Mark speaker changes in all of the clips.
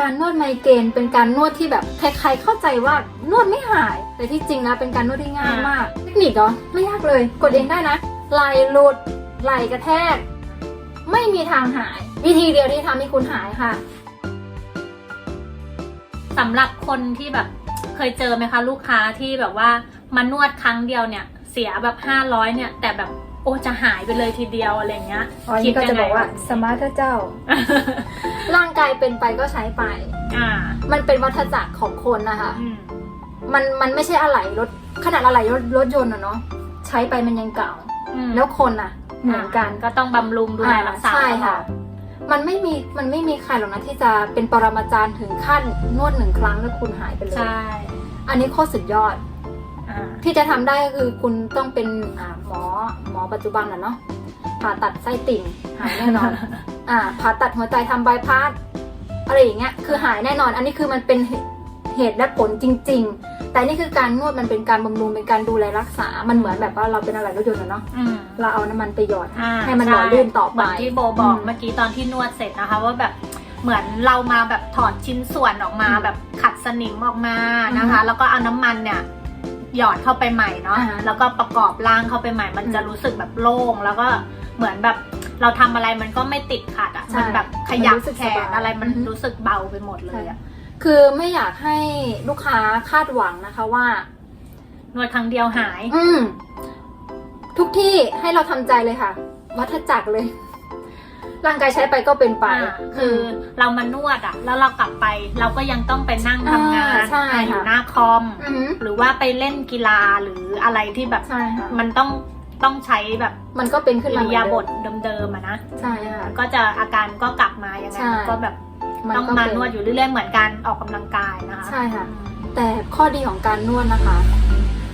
Speaker 1: การนวดไมเกรนเป็นการนวดที่แบบใครๆเข้าใจว่านวดไม่หาย แต่ที่จริงนะเป็นการนวดที่ง่ายมาก เทคนิคเหรอไม่ยากเลย กดเองได้นะไหลหลุดไหลกระแทก ไม่มีทางหาย วิธีเดียวที่ทำให้คุณหายค่ะ
Speaker 2: สำหรับคนที่แบบเคยเจอไหมคะ ลูกค้าที่แบบว่ามานวดครั้งเดียวเนี่ย เสียแบบห้าร้อยเนี่ย แต่แบบโอ้จะหายไปเลยทีเดียวอะไรเงี้ย
Speaker 1: อ๋อนี่ก็จะบอกว่า สมาร์ทเจ้า ร่างกายเป็นไปก็ใช้ไป
Speaker 2: อ่า
Speaker 1: มันเป็นวัฏจักรของคนนะคะ
Speaker 2: อืม
Speaker 1: มันมันไม่ใช่อะไหล่รถขนาดอะไหล่รถรถยนต์อะเนาะใช้ไปมันยังเก่า
Speaker 2: อืม
Speaker 1: แล้วคนอะเหมือนกัน
Speaker 2: ก็ต้องบำรุงดูแลรักษา
Speaker 1: ใช่
Speaker 2: ตล
Speaker 1: ค่ะ
Speaker 2: อด
Speaker 1: มันไม่มีมันไม่มีใครหรอกนะที่จะเป็นปรมาจารย์ถึงขั้นนวดหนึ่งครั้งแล้วคุณหายไปเลย
Speaker 2: ใช่
Speaker 1: อันนี้โคตรสุดยอด
Speaker 2: อ่า
Speaker 1: ที่จะทำได้ก็คือคุณต้องเป็นอ่าหมอหมอปัจจุบันอะเนาะผ่าตัดไส้ติ่งหายแน่นอนอ่าผ่าตัดหัวใจทำบายพาสอะไรอย่างเงี้ยคือหายแน่นอน อันนี้คือมันเป็นเหเหตุและผลจริง ๆ แต่นี่คือการนวดมันเป็นการบำรุงเป็นการดูแลรักษา มันเหมือนแบบว่าเราเป็นอะไรรถยนต์อะเนาะ
Speaker 2: อืม
Speaker 1: เราเอาน้ำมันไปหยอด
Speaker 2: อ่า
Speaker 1: ให้มันหล่อลื่นต่อ
Speaker 2: เห
Speaker 1: ไป
Speaker 2: มือนที่โบบอก
Speaker 1: อืม
Speaker 2: เมื่อกี้ตอนที่นวดเสร็จนะคะว่าแบบเหมือนเรามาแบบถอดชิ้นส่วนออกมา
Speaker 1: อืม
Speaker 2: แบบขัดสนิมออกมานะคะ แล้วก็เอาน้ำมันเนี่ย หยอดเข้าไปใหม่เนาะ
Speaker 1: อ่า
Speaker 2: แล้วก็ประกอบร่างเข้าไปใหม่ มัน
Speaker 1: อืม
Speaker 2: จะรู้สึกแบบโล่ง แล้วก็เหมือนแบบเราทำอะไรมันก็ไม่ติดขัดอะ
Speaker 1: ใช่
Speaker 2: มันแบบขยับ
Speaker 1: มันรู้สึก
Speaker 2: แข
Speaker 1: สบาย
Speaker 2: นอะไรมัน
Speaker 1: อือฮึ
Speaker 2: รู้สึกเบาไปหมดเลยอะ
Speaker 1: คือไม่อยากให้ลูกค้าคาดหวังนะคะว่า
Speaker 2: นวดครั้งเดียวหาย
Speaker 1: อืม ทุกที่ให้เราทำใจเลยค่ะ วัฏจักรเลย ร่างกายใช้ไปก็เป็นไป
Speaker 2: อ่าคือเรามานวดอะ แล้วเรากลับไป เราก็ยังต้องไปนั่งทำงาน
Speaker 1: อ่าใช่
Speaker 2: อ่าอยู่
Speaker 1: ค่ะ
Speaker 2: หน้าคอม
Speaker 1: อือหือ
Speaker 2: หรือว่าไปเล่นกีฬาหรืออะไรที่แบบ
Speaker 1: ใช่ค่ะ
Speaker 2: มันต้องต้องใช้แบบ
Speaker 1: มันก็เป็นขึ้น
Speaker 2: อิ
Speaker 1: มา
Speaker 2: ริยาบถเดิมๆอะนะ
Speaker 1: ใช่ค่ะ
Speaker 2: ก็จะอาการก็กลับมายังไง
Speaker 1: ใช่
Speaker 2: มันก็แบบ
Speaker 1: มัน
Speaker 2: ต้อง
Speaker 1: ก็
Speaker 2: มา
Speaker 1: เป็น
Speaker 2: นวดอยู่เรื่อยๆเหมือนการออกกำลังกายนะคะ
Speaker 1: ใช่ค่ะแต่ข้อดีของการนวดนะคะ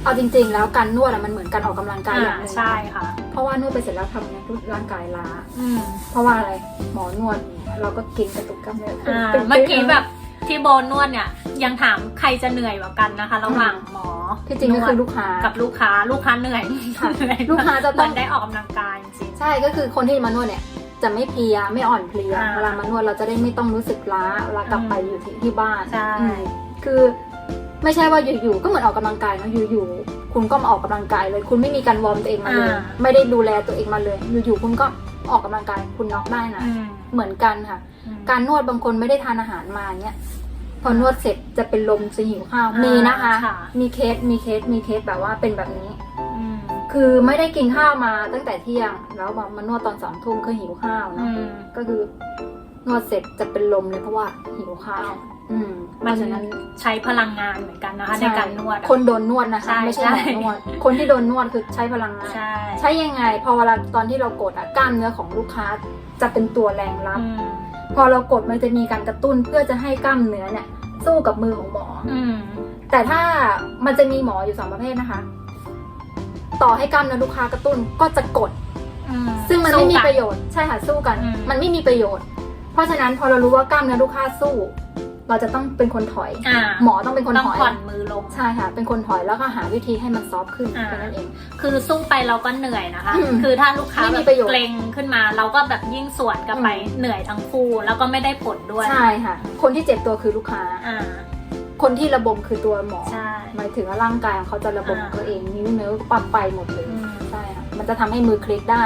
Speaker 1: เอาจริง ๆ แล้วการนวดอะมันเหมือนการออกกำลังกายอ
Speaker 2: อ่า
Speaker 1: ย่างหนึง
Speaker 2: ใช่ค่ะ
Speaker 1: เพราะว่านวดไปเสร็จแล้วทำไงทุกร่างกายล้า
Speaker 2: อืม
Speaker 1: เพราะว่าอะไรหมอนวดเราก็เกินกระตุกกล้ามเนื้อ
Speaker 2: อ่า
Speaker 1: ป็น
Speaker 2: เมื่อกี้แบบที่โบนวดเนี่ย ยังถามใครจะเหนื่อยกว่ากันนะคะ ระหว่างหมอ
Speaker 1: ที่จริงก็คือลูกค้า
Speaker 2: กับลูกค้าลูกค้าเหนื่อย
Speaker 1: ค่ะ
Speaker 2: เหนื่อย
Speaker 1: ลูกค้าจะต้อง
Speaker 2: เหมือนได้ออกกำลังกายจริง
Speaker 1: ใช่ก็คือคนที่มานวดเนี่ยจะไม่เพลียไม่อ่อนเพลีย
Speaker 2: อ่า
Speaker 1: เวลามานวดเราจะได้ไม่ต้องรู้สึกล้าเวลากลับไปอยู่ที่ที่บ้าน
Speaker 2: ใช่
Speaker 1: อืมคือ ไม่ใช่ว่าอยู่ๆก็เหมือนออกกำลังกายเนอะอยู่ๆคุณก็มาออกกำลังกายเลย คุณไม่มีการวอร์มตัวเองมาเลย
Speaker 2: อ่า
Speaker 1: ไม่ได้ดูแลตัวเองมาเลย อยู่ๆคุณก็ออกกำลังกายคุณน็อกได้นะ
Speaker 2: อืม
Speaker 1: เหมือนกันค่ะ
Speaker 2: อืม
Speaker 1: การนวดบางคนไม่ได้ทานอาหารมาเนี้ยพอนวดเสร็จจะเป็นลมจะหิวข้าว
Speaker 2: อ่ามี
Speaker 1: มีนะคะ
Speaker 2: ค่ะ
Speaker 1: มีเคสมีเคสมีเคสแบบว่าเป็นแบบนี้
Speaker 2: อืม
Speaker 1: คือไม่ได้กินข้าวมาตั้งแต่เที่ยง แล้วมามานวดตอนสองทุ่มคือหิวข้าว
Speaker 2: อื
Speaker 1: เนาะ
Speaker 2: ม
Speaker 1: ก็คือนวดเสร็จจะเป็นลมเลยเพราะว่าหิวข้าว อืมเพ
Speaker 2: มัน
Speaker 1: ราะฉะนั้น
Speaker 2: ใช้พลังงานเหมือนกันนะคะ ใน
Speaker 1: ช่
Speaker 2: การนวดอะ
Speaker 1: คนโดนนวดนะคะ
Speaker 2: ใช่
Speaker 1: ไม่ใช่หมอ
Speaker 2: ใช่
Speaker 1: นวด คนที่โดนนวดคือใช้พลังงาน
Speaker 2: ใช่
Speaker 1: ใช้ยังไง พอเวลาตอนที่เรากดอะกล้ามเนื้อของลูกค้าจะเป็นตัวแรงรับ
Speaker 2: อืม
Speaker 1: พอเรากดมันจะมีการกระตุ้นเพื่อจะให้กล้ามเนื้อเนี่ยสู้กับมือของหมออ
Speaker 2: อืม
Speaker 1: แต่ถ้ามันจะมีหมออยู่สองประเภทนะคะ ต่อให้กล้ามเนื้อลูกค้ากระตุ้นก็จะกด
Speaker 2: อืม
Speaker 1: ซึ่งมันไม่มี
Speaker 2: สู้กั
Speaker 1: ประโยชน์ใช่ค่ะสู้กัน
Speaker 2: อืม
Speaker 1: มันไม่มีประโยชน์ เพราะฉะนั้นพอเรารู้ว่ากล้ามเนื้อลูกค้าสู้ เราจะต้องเป็นคนถอย
Speaker 2: อ่า
Speaker 1: หมอต้องเป็นคน
Speaker 2: ต้อง
Speaker 1: ถอย
Speaker 2: ผ่อนมือลง
Speaker 1: ใช่ค่ะ เป็นคนถอยแล้วก็หาวิธีให้มันซอฟต์ขึ้น
Speaker 2: อ่า
Speaker 1: แค่นั้นเอง
Speaker 2: คือสู้ไปเราก็เหนื่อยนะคะ
Speaker 1: อืม
Speaker 2: คือถ้าลูกค้า
Speaker 1: ไม่
Speaker 2: แบ
Speaker 1: มี
Speaker 2: บ
Speaker 1: ประโยชน์
Speaker 2: เกรงขึ้นมา เราก็แบบยิ่งสวนกลับไป
Speaker 1: อืม
Speaker 2: เหนื่อยทั้งคู่แล้วก็ไม่ได้ผลด้วย
Speaker 1: ใช่ค่ะ คนที่เจ็บตัวคือลูกค้า
Speaker 2: อ่า
Speaker 1: คนที่ระบมคือตัวหมอ
Speaker 2: ใช่
Speaker 1: หมายถึงว่าร่างกายของเขาจะระบม
Speaker 2: อ่า
Speaker 1: ตัวเองนิ้วเนื้อปั๊บไปหมดเลย
Speaker 2: อืม
Speaker 1: ใช่ค่ะมันจะทำให้มือคลิกได้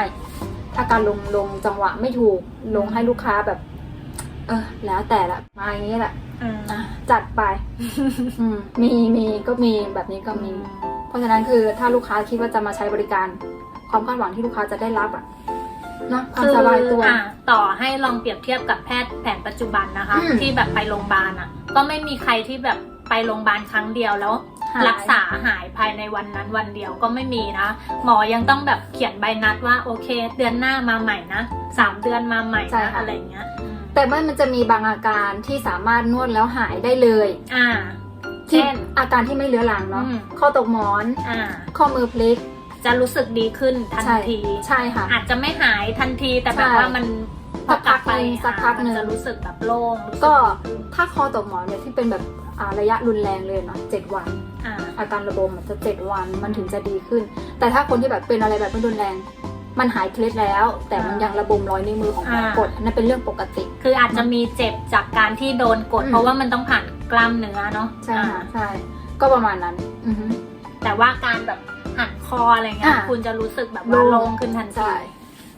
Speaker 1: ถ้าการลงลงจังหวะไม่ถูกลงให้ลูกค้าแบบ เออแล้วแต่ละมาอย่างนี้แหละ
Speaker 2: อืม
Speaker 1: อะจัดไป อืมมีมีก็มีแบบนี้ก็มี เพราะฉะนั้นคือถ้าลูกค้าคิดว่าจะมาใช้บริการ ความคาดหวังที่ลูกค้าจะได้รับอะเนอะความ
Speaker 2: คือ
Speaker 1: สบายตัว
Speaker 2: อะต่อให้ลองเปรียบเทียบกับแพทย์แผนปัจจุบันนะคะ
Speaker 1: อืม
Speaker 2: ที่แบบไปโรงพยาบาลอะ ก็ไม่มีใครที่แบบไปโรงพยาบาลครั้งเดียวแล้ว
Speaker 1: หาย
Speaker 2: รักษาหายภายในวันนั้นวันเดียวก็ไม่มีนะ หมอยังต้องแบบเขียนใบนัดว่าโอเค เดือนหน้ามาใหม่นะสามเดือนมาใหม่
Speaker 1: ใช่
Speaker 2: นะ
Speaker 1: ค่ะ
Speaker 2: อะไรเงี้ยอืม
Speaker 1: แต่ว่ามันจะมีบางอาการที่สามารถนวดแล้วหายได้เลย
Speaker 2: อ่า
Speaker 1: ที่
Speaker 2: เช่น
Speaker 1: อาการที่ไม่เรื้อรังเนาะ
Speaker 2: อืม
Speaker 1: ข้อตกหมอน
Speaker 2: อ่า
Speaker 1: ข้อมือพลิก
Speaker 2: จะรู้สึกดีขึ้นทัน
Speaker 1: ใช่
Speaker 2: ที
Speaker 1: ใช่ค่ะ
Speaker 2: อาจจะไม่หายทันทีแต่แบบ
Speaker 1: ใช่
Speaker 2: ว่ามันพอกลับไป
Speaker 1: สักพักหนึ่ง
Speaker 2: อ่ามัจะรู้สึกแบบโล่งรู้สึ
Speaker 1: ก็
Speaker 2: ดีขึ้น
Speaker 1: ถ้าคอตกหมอนเนี่ยที่เป็นแบบอ่าระยะรุนแรงเลยเนาะเจ็ดวัน
Speaker 2: อ่า
Speaker 1: อาการระบมมันจะเจ็ดวันมันถึงจะดีขึ้น แต่ถ้าคนที่แบบเป็นอะไรแบบไม่รุนแรง มันหายเคล็ดแล้ว แต่มันยังระบมรอยนิ้วมือของหมอกดอันนั้นเป็นเรื่องปกติ
Speaker 2: คืออาจจะมีเจ็บจากการที่โดนกด
Speaker 1: อืม
Speaker 2: เพราะว่ามันต้องผ่านกล้ามเนื้อเนาะ
Speaker 1: ใช่
Speaker 2: อ่า
Speaker 1: ค่ะใช่ก็ประมาณนั้นอือฮึ
Speaker 2: แต่ว่าการแบบหันคออะไรเงี้ย
Speaker 1: อ่า
Speaker 2: คุณจะรู้สึกแบบว่า
Speaker 1: โล่
Speaker 2: โล่
Speaker 1: ง
Speaker 2: งขึ้นทันที
Speaker 1: ใช่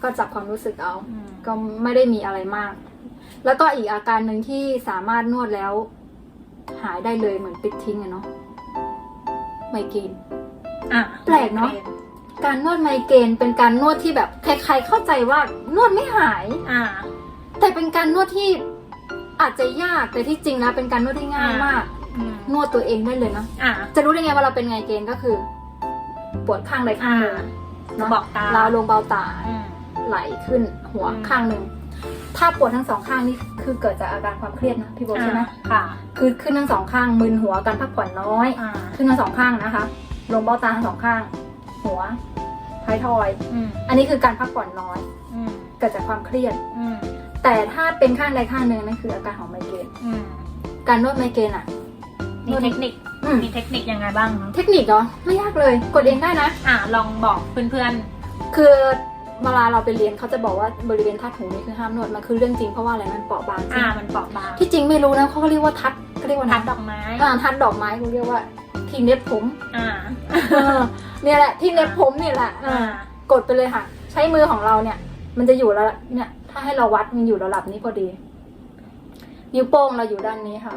Speaker 1: ก็จับความรู้สึกเอา
Speaker 2: อืม
Speaker 1: ก็ไม่ได้มีอะไรมาก แล้วก็อีกอาการหนึ่งที่สามารถนวดแล้ว หายได้เลยเหมือนปิดทิ้งอะเนาะไมเกรน
Speaker 2: อะ
Speaker 1: แปลกเนอะ การนวดไมเกรนเป็นการนวดที่แบบใครๆเข้าใจว่านวดไม่หาย
Speaker 2: อ่า
Speaker 1: แต่เป็นการนวดที่อาจจะยากแต่ที่จริงแล้วเป็นการนวดที่ง่าย
Speaker 2: อ่าม
Speaker 1: มาก
Speaker 2: อืม
Speaker 1: นวดตัวเองได้เลยเนาะ
Speaker 2: อ่า
Speaker 1: จะรู้ได้ไงว่าเราเป็นไงเกรนก็คือ ปวดข้างใดข้างหนึ่ง
Speaker 2: อ่า
Speaker 1: เนาะ
Speaker 2: บอกตา
Speaker 1: ลาวลงเบาตา
Speaker 2: อืม
Speaker 1: ไหลขึ้นหัว
Speaker 2: อืม
Speaker 1: ข้างหนึ่ง ถ้าปวดทั้งสองข้างนี่คือเกิดจากอาการความเครียดนะพี่โบใช่ไหม
Speaker 2: อ่าค่ะ
Speaker 1: คือขึ้นทั้งสองข้างมึนหัวการพักผ่อนน้อย
Speaker 2: อ่า
Speaker 1: ขึ้นทั้งสองข้างนะคะ ลงเบ้าตาทั้งสองข้าง หัวท้ายทอย
Speaker 2: อืม
Speaker 1: อันนี้คือการพักผ่อนน้อย
Speaker 2: อืม
Speaker 1: เกิดจากความเครียด
Speaker 2: อืม
Speaker 1: แต่ถ้าเป็นข้างใดข้างหนึ่งนั่นคืออาการของไมเกรน
Speaker 2: อืม
Speaker 1: การนวดไมเกรนอะ
Speaker 2: มีเทคนิค
Speaker 1: อืม
Speaker 2: มีเทคนิคยังไงบ้างคะ
Speaker 1: เทคนิคเหรอไม่ยากเลย กดเองได้นะ
Speaker 2: อ่าลองบอกเพื่อน
Speaker 1: คือเวลาเราไปเรียนเขาจะบอกว่าบริเวณทัดหูนี่คือห้ามนวดมันคือเรื่องจริงเพราะว่าอะไรมันเปราะบาง
Speaker 2: ๆ
Speaker 1: ใช่
Speaker 2: อ่า
Speaker 1: ไหม
Speaker 2: มันเปราะบาง
Speaker 1: ที่จริงไม่รู้นะเขาก็เรียกว่าทัดเขาเรียกว่า
Speaker 2: ทั
Speaker 1: ทั
Speaker 2: ด
Speaker 1: ด
Speaker 2: ดอกไม้
Speaker 1: อ่าทัดดอกไม้เขาเรียกว่า ที่เน็บผม
Speaker 2: อ่า
Speaker 1: เออเนี่ยแหละที่เน็บผมเนี่ยแหละ
Speaker 2: อ่า
Speaker 1: อ่ากดไปเลยค่ะ ใช้มือของเราเนี่ย มันจะอยู่ระดับเนี่ย ถ้าให้เราวัดมันอยู่ระดับนี้พอดี นิ้วโป้งเราอยู่ด้านนี้ค่ะ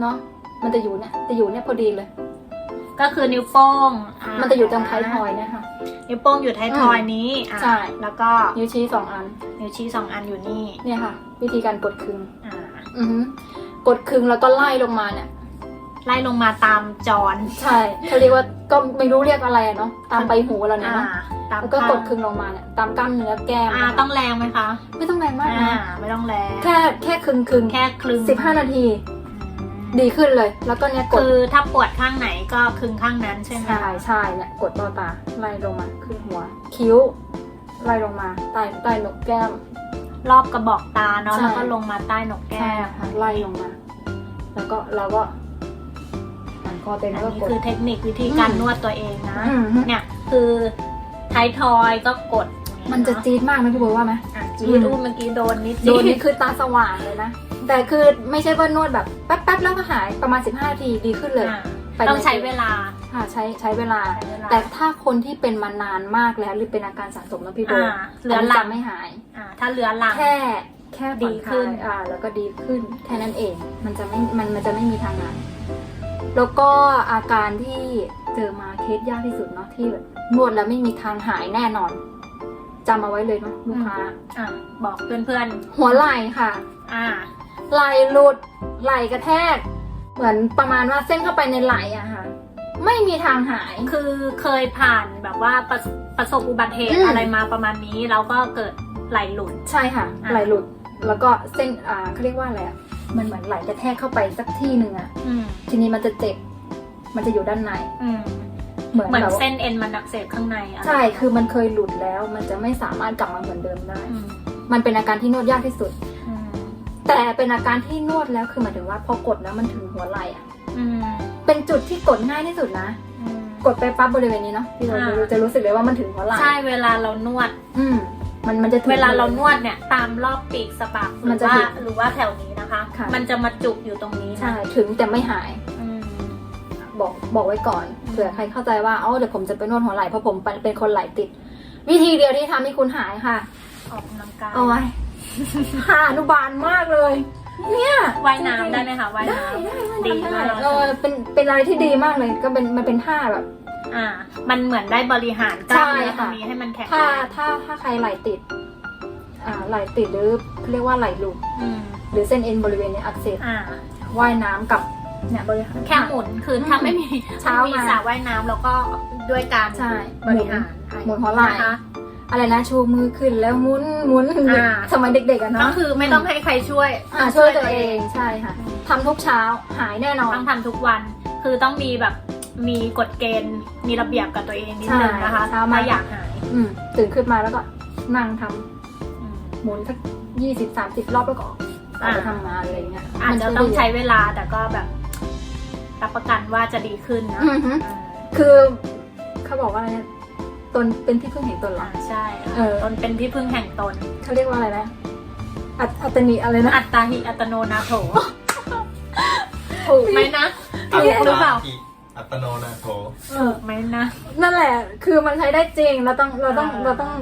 Speaker 1: เนาะมันจะอยู่เนี่ยจะอยู่เนี่ยพอดีเลย
Speaker 2: ก็คือนิ้วโป้งา
Speaker 1: มันจะอยู่ตรงท้ายทอยเนี่ยค่ะ
Speaker 2: นิ้วโป้งอยู่ท้ายทอยนี้อ่า
Speaker 1: ใช่
Speaker 2: แล้วก็
Speaker 1: นิ้วชี้สองอัน
Speaker 2: นิ้วชี้สองอันอยู่นี่
Speaker 1: เนี่ยค่ะ วิธีการกดคึง
Speaker 2: อ่า
Speaker 1: อือหือกดคึงแล้วก็ไล่ลงมาเนี่ย
Speaker 2: ไล่ลงมาตามจอน
Speaker 1: ใช่เขาเรียกว่าก็ไม่รู้เรียกอะไรอะเนาะตามใบหูเราเนี่ย
Speaker 2: อ่า
Speaker 1: เนาะ
Speaker 2: ตาม
Speaker 1: แล้วก็
Speaker 2: ข้าง
Speaker 1: กดคึงลงมาเนี่ยตามกล้ามเนื้อแก้ม
Speaker 2: อ่า
Speaker 1: นะคะ
Speaker 2: ต้องแรงไหมคะ
Speaker 1: ไม่ต้องแรงมาก
Speaker 2: อ่า
Speaker 1: นะ
Speaker 2: ไม่ต้องแรง
Speaker 1: แค่แค่คึงคึง
Speaker 2: แค่คลึง
Speaker 1: สิบห้านาทีดีขึ้นเลย แล้วก็เนี่ยกด
Speaker 2: คือถ้าปวดข้างไหนก็คลึงข้างนั้นใช่ไหม
Speaker 1: ใช่ใช่เนี่ยกดเบ้าตาไล่ลงมาขึ้นหัว คิ้วไล่ลงมาใต้ใต้หนกแก้ม
Speaker 2: รอบกระบอกตาเนาะ
Speaker 1: ใช่
Speaker 2: แล้วก็ลงมาใต้หนกแก้
Speaker 1: ใช่
Speaker 2: ม
Speaker 1: ค่ะไล่ลงมา แล้วก็เราก็หันค อเต็ม
Speaker 2: อัน
Speaker 1: แล้วก็
Speaker 2: นี้
Speaker 1: กด
Speaker 2: คือเทคนิควิธีการ
Speaker 1: อืม
Speaker 2: นวดตัวเองนะ
Speaker 1: อืม
Speaker 2: เนี่ยคือท้ายทอยก็กด
Speaker 1: มันจะจี๊ดมากนะพี่โบว่าไหม
Speaker 2: อะจี
Speaker 1: อืม
Speaker 2: ดูเมื่อกี้โดนนิด
Speaker 1: โดนนี่คือตาสว่างเลยนะ แต่คือไม่ใช่ว่านวดแบบแป๊บๆแล้วก็หายประมาณ 15นาทีดีขึ้นเลย
Speaker 2: อะ
Speaker 1: ไป
Speaker 2: ต้องใช้เวลา
Speaker 1: ค่ะใช้ใช้เวลา
Speaker 2: ใช้เวลา
Speaker 1: แต่ถ้าคนที่เป็นมานานมากแล้วหรือเป็นอาการสะสมนะพี่โบ
Speaker 2: อ่าเหลือหลั
Speaker 1: จะ
Speaker 2: ง
Speaker 1: ไม่หาย
Speaker 2: อะถ้าเหลือหลัง
Speaker 1: แค่แค่
Speaker 2: ดีขึ้น
Speaker 1: ผ่อคลายอ่าแล้วก็ดีขึ้นแค่นั้นเอง มันจะไม่มันมันจะไม่มีทางหาย แล้วก็อาการที่เจอมาเคสยากที่สุดเนาะที่แบบนวดแล้วไม่มีทางหายแน่นอนจำเอาไว้เลยเนาะลูกค้า
Speaker 2: อะบอกเพื่อน
Speaker 1: หัวไหล่ค่ะ
Speaker 2: ๆอ่า
Speaker 1: ไหล่หลุดไหล่กระแทก เหมือนประมาณว่าเส้นเข้าไปในไหล่อะค่ะ ไม่มีทางหาย
Speaker 2: คือเคยผ่านแบบว่าประสประสบอุบัติเหตุ
Speaker 1: อืม
Speaker 2: อะไรมาประมาณนี้ แล้วก็เกิดไหลหลุด
Speaker 1: ใช่ค่ะ
Speaker 2: อ่า
Speaker 1: ไหล่หลุด แล้วก็เส้นอ่าเขาเรียกว่าอะไรอะมันเหมือนไหล่กระแทกเข้าไปสักที่หนึ่งอะ
Speaker 2: อืม
Speaker 1: ทีนี้มันจะเจ็บ มันจะอยู่ด้านใน
Speaker 2: อืม
Speaker 1: เหมือน
Speaker 2: เหมือน
Speaker 1: แบบว่า
Speaker 2: เส้นเอ็นมันอักเสบข้างในอะไร
Speaker 1: ใช่คือมันเคยหลุดแล้ว มันจะไม่สามารถกลับมาเหมือนเดิมได้
Speaker 2: อืม
Speaker 1: มันเป็นอาการที่นวดยากที่สุด
Speaker 2: อืม
Speaker 1: แต่เป็นอาการที่นวดแล้วคือหมายถึงว่าพอกดแล้วมันถึงหัวไหล่อะ
Speaker 2: อืม
Speaker 1: เป็นจุดที่กดง่ายที่สุดนะ
Speaker 2: อืม
Speaker 1: กดไปปั๊บบริเวณนี้เนาะพี่โร
Speaker 2: อ่า
Speaker 1: จะรู้สึกเลยว่ามันถึงหัวไหล่
Speaker 2: ใช่เวลาเรานวด
Speaker 1: อืม มันมันจะถึง
Speaker 2: เวลาเรานวดเนี่ยตามรอบปีกสะบักห
Speaker 1: มั
Speaker 2: รื
Speaker 1: น
Speaker 2: อ
Speaker 1: จะ
Speaker 2: ว่า
Speaker 1: ถึง
Speaker 2: หรือว่าแถวนี้นะคะ
Speaker 1: ค่ะ
Speaker 2: มันจะมาจุกอยู่ตรงนี้
Speaker 1: ใช่
Speaker 2: นะ
Speaker 1: ถึงแต่ไม่หาย
Speaker 2: อืม
Speaker 1: บอกบอกไว้ก่อน
Speaker 2: อืม
Speaker 1: เผื่อใครเข้าใจว่าอ๋อเดี๋ยวผมจะไปนวดหัวไหล่เพราะผมเป็นคนไหล่ติด วิธีเดียวที่ทำให้คุณหายค่ะ
Speaker 2: ออกกำลังกาย
Speaker 1: โอ้ยหาอนุบาลมากเลย เนี่ย
Speaker 2: ว่ายน้ำได้ไหมคะว่าย
Speaker 1: ได้
Speaker 2: น้
Speaker 1: ได้ำ
Speaker 2: ดี
Speaker 1: ได้
Speaker 2: มาก
Speaker 1: เออเป็นเป็นอะไรที่ดีมากเลย ก็เป็นมันเป็นท่าแบบ
Speaker 2: อ่า มันเหมือนได้บริหารกล้ามเนื้อ
Speaker 1: ใช่
Speaker 2: ตร
Speaker 1: ค่ะ
Speaker 2: งนี้ให้มันแข็ง
Speaker 1: ถ้า
Speaker 2: แรง
Speaker 1: ถ้าถ้าใครไหล่ติด อ่าไหล่ติดหรือเรียกว่าไหล่หลุด
Speaker 2: อืม
Speaker 1: หรือเส้นเอ็นบริเวณเนี้อักเสบ
Speaker 2: อ่า
Speaker 1: ว่ายน้ำกับเนี่ยบริหาร
Speaker 2: แค่หมุนคือถ้าไม่มี
Speaker 1: เช้า
Speaker 2: ไม่มี
Speaker 1: มา
Speaker 2: สระว่ายน้ำแล้วก็ด้วยการ
Speaker 1: ใช่
Speaker 2: บริหาร
Speaker 1: หมุนหัวไหล่
Speaker 2: นะคะ
Speaker 1: อะไรนะชูมือขึ้นแล้วหมุนหมุน
Speaker 2: อ่า
Speaker 1: สมัยเด็กๆอะ
Speaker 2: ก็
Speaker 1: เนาะ
Speaker 2: คือไม่ต้องให้ใครช่วย
Speaker 1: อ่าช่วยตัวเองใช่ค่ะทำทุกเช้าหายแน่นอน
Speaker 2: ต้องทำทุกวัน คือต้องมีแบบ มีกฎเกณฑ์ มีระเบียบกับตัวเองนิดนึงนะคะ
Speaker 1: ใช่เช้ามา
Speaker 2: ถ้าอยากหาย
Speaker 1: อืมตื่นขึ้นมาแล้วก็นั่งทำ
Speaker 2: อืม
Speaker 1: หมุนสักยี่สิบสามสิบรอบแล้วก็ออกออกไปทำงานอะไรเงี้ย
Speaker 2: อาจจะต้องใช้เวลาแต่ก็แบบรับประกันว่าจะดีขึ้นนะ
Speaker 1: อือฮึ
Speaker 2: อืม
Speaker 1: คือเขาบอกว่าอะไรนะตนเป็นที่พึ่งแห่งตนเหรอ
Speaker 2: อ่าใช่
Speaker 1: เออ
Speaker 2: ตนเป็นที่พึ่งแห่งตน
Speaker 1: เขาเรียกว่าอะไรนะอัตอัตนิอะไรนะ
Speaker 2: อัตตาหิอัตโนนาโถ
Speaker 1: ถูก
Speaker 2: ไหมนะ
Speaker 3: อัต
Speaker 2: ถูกหรือเปล่า
Speaker 3: อิ อัตโนนาโถ
Speaker 1: เออ
Speaker 2: ไหมนะ
Speaker 1: นั่นแหละ คือมันใช้ได้จริง เราต้อง เราต้อง
Speaker 2: อ่า
Speaker 1: เราต้อง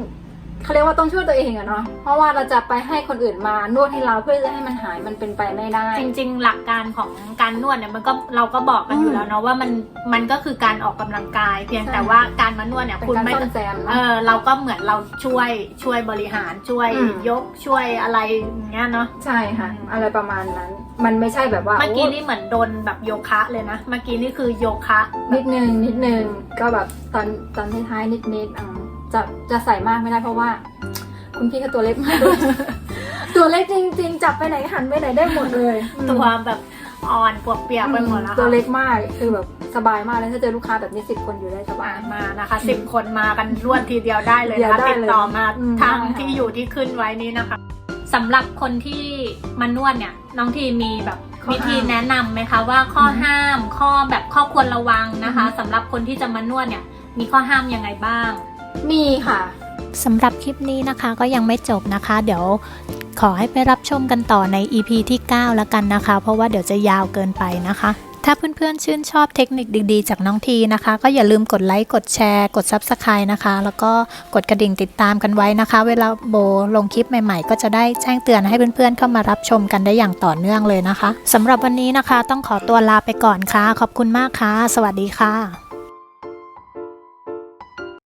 Speaker 1: เขาเรียกว่าต้องช่วยตัวเองอะเนาะ เพราะว่าเราจะไปให้คนอื่นมานวดให้เราเพื่อจะให้มันหายมันเป็นไปไม่ได้
Speaker 2: จริง ๆ หลักการของการนวดเนี่ยมันก็เราก็บอกกันอยู่
Speaker 1: อืม
Speaker 2: แล้วเนาะว่ามันมันก็คือการออกกำลังกาย เพียง
Speaker 1: ใช่
Speaker 2: แต่ว่าการมานวดเนี่ย
Speaker 1: เป็น
Speaker 2: คุณ
Speaker 1: การ
Speaker 2: ไม่
Speaker 1: ซ่อมแซม
Speaker 2: เอ
Speaker 1: เนาะ
Speaker 2: อเราก็เหมือนเราช่วยช่วยบริหารช่วย
Speaker 1: อืม
Speaker 2: ยกช่วยอะไรอย่างเงี้ยเนาะ
Speaker 1: ใช่ค่ะ อะไรประมาณนั้น มันไม่ใช่แบบว่า
Speaker 2: เมื่อกี้
Speaker 1: โนี่
Speaker 2: เหมือนโดนแบบโยคะเลยนะ เมื่อกี้นี่คือโยคะ
Speaker 1: นิดนึงนิดนึงก็แบบตอนตอนท้ายๆนิดนิดๆอะจะจะใส่มากไม่ได้เพราะว่า คุณพี่เขาตัวเล็กมากตัวเล็กจริง ๆ จับไปไหนหันไปไหนได้หมดเลย
Speaker 2: ตัวแบบอ่อนปวกเปียกไปหมดแล้ว
Speaker 1: ตัว
Speaker 2: ค่ะ
Speaker 1: เล็กมากคือแบบสบายมากเลยถ้าเจอลูกค้าแบบนี้สิบคนอยู่ได้สบา
Speaker 2: อ่ายมานะคะสิบคนมากันรวดทีเดียวได้เลย
Speaker 1: เดี๋ยว
Speaker 2: นะคะ
Speaker 1: ได้
Speaker 2: ติด
Speaker 1: เลย
Speaker 2: ต่อมา
Speaker 1: อืม
Speaker 2: ทาง
Speaker 1: ได้ค่ะ
Speaker 2: ที่อยู่ที่ขึ้นไว้นี้นะคะ สำหรับคนที่มานวดเนี่ย น้องทีมีแบบ
Speaker 1: ข้อ
Speaker 2: วิธี
Speaker 1: ห้าม
Speaker 2: แนะนำไหมคะว่าข้ออ
Speaker 1: ม
Speaker 2: ห้ามข้อแบบข้อควรระวังนะคะ
Speaker 1: อืม
Speaker 2: สำหรับคนที่จะมานวดเนี่ย มีข้อห้ามยังไงบ้าง
Speaker 1: มีค่ะ
Speaker 4: สำหรับคลิปนี้นะคะก็ยังไม่จบนะคะ เดี๋ยวขอให้ไปรับชมกันต่อใน EP ที่ 9 แล้วกันนะคะ เพราะว่าเดี๋ยวจะยาวเกินไปนะคะ ถ้าเพื่อนๆชื่นชอบเทคนิคดีๆ จากน้องทีนะคะ ก็อย่าลืมกดไลค์กดแชร์ กด Subscribe นะคะ แล้วก็กดกระดิ่งติดตามกันไว้นะคะ เวลาโบลงคลิปใหม่ๆ ก็จะได้แจ้งเตือนให้เพื่อนๆเข้ามารับชมกันได้อย่างต่อเนื่องเลยนะคะสำหรับวันนี้นะคะ ต้องขอตัวลาไปก่อนค่ะ ขอบคุณมากค่ะ สวัสดีค่ะ